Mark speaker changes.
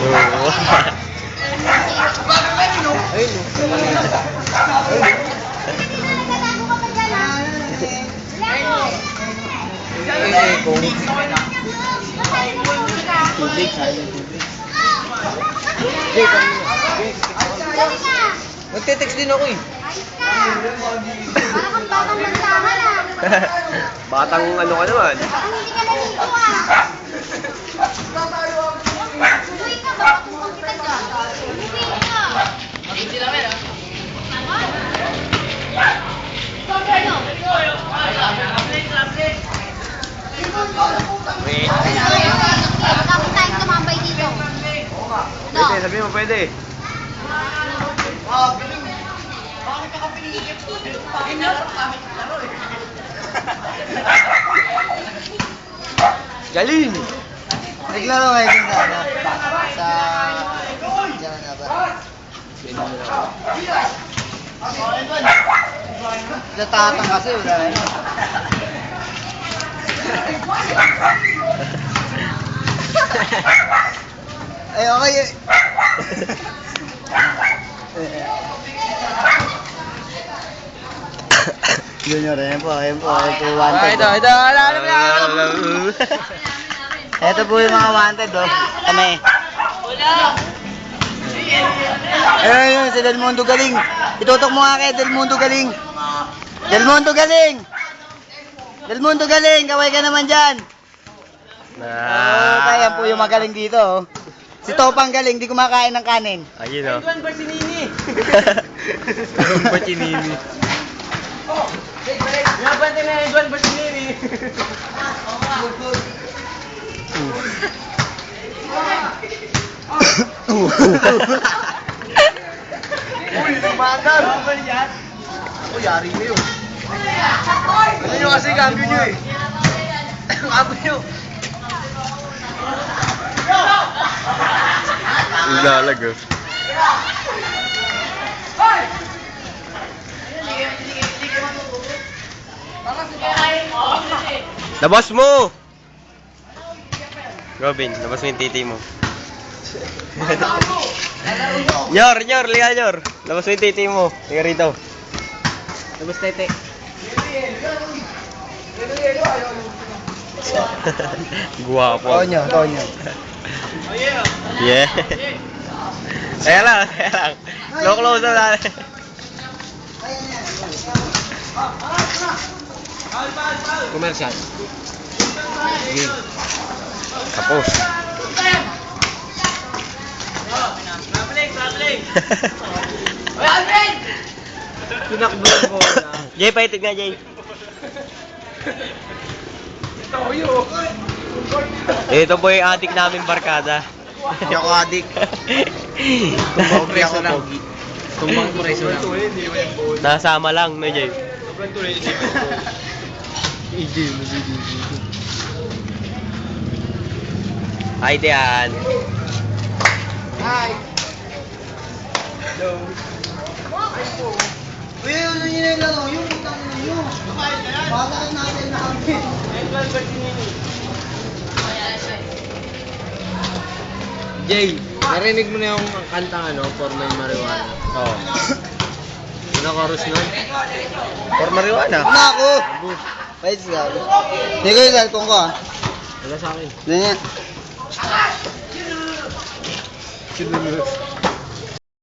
Speaker 1: Ayun, tubig, sayang ng tubig. Jay, kanina. Nagte-text din ako eh.
Speaker 2: Batang ano ka naman. Wait. Sabi mo pwede. Galing!
Speaker 1: Naglaro kayo din sa ano? Sa... Diyan na ba? Sa tatang kasi wala ano. Ay, okay eh. Junior, ayan po, ayan po, ayan po, wanted.
Speaker 2: ito, alam
Speaker 1: Ito po yung mga wanted, oh. Kami. Ayun, ayun, si Del Mundo galing. Itutok mo nga kay Del Mundo galing. Del Mundo galing! Del Mundo galing, kaway ka naman dyan. Oh, kaya po yung magaling dito, oh. Si Topang galing, di kumakain ng kanin.
Speaker 2: Ayun o.
Speaker 1: Edwan Barcinini.
Speaker 2: Pachinini.
Speaker 1: Nabante na Edwan Barcinini. Uy, sumagal! Uy, yari na yun. Ano nyo kasi cambio nyo eh. Cambio nyo.
Speaker 2: Lalago. Labas mo! Robin, labas mo yung titi mo. nyor, nyor, liga nyor. Labas mo yung titi mo. Liga rito.
Speaker 1: Tapos tete.
Speaker 2: Guwapo.
Speaker 1: Tonyo, Tonyo.
Speaker 2: Yeah. Kaya lang, kaya lang. Low close na natin.
Speaker 1: Commercial. Game.
Speaker 2: Tapos.
Speaker 1: Tinakbo yung bola.
Speaker 2: Jay, paitig nga, Jay. Ito po yung adik namin barkada.
Speaker 1: Hindi ako adik. Tumbang preso lang. Tumbang preso lang.
Speaker 2: Nasama lang, no, Jay? Hi, Dian.
Speaker 1: Hi. Hello. Uy, ano yun yung laro? Yung utang na yun. Bata natin namin.
Speaker 3: Jay, narinig mo na yung kantang ano, For My Marijuana.
Speaker 2: Oh.
Speaker 3: Yung na-chorus nun?
Speaker 2: For marijuana.
Speaker 1: Una ako. Wait, sigaw. Hindi ko yung cellphone ko ah.
Speaker 3: Wala sa akin.
Speaker 1: Ganyan.
Speaker 3: Sinunod.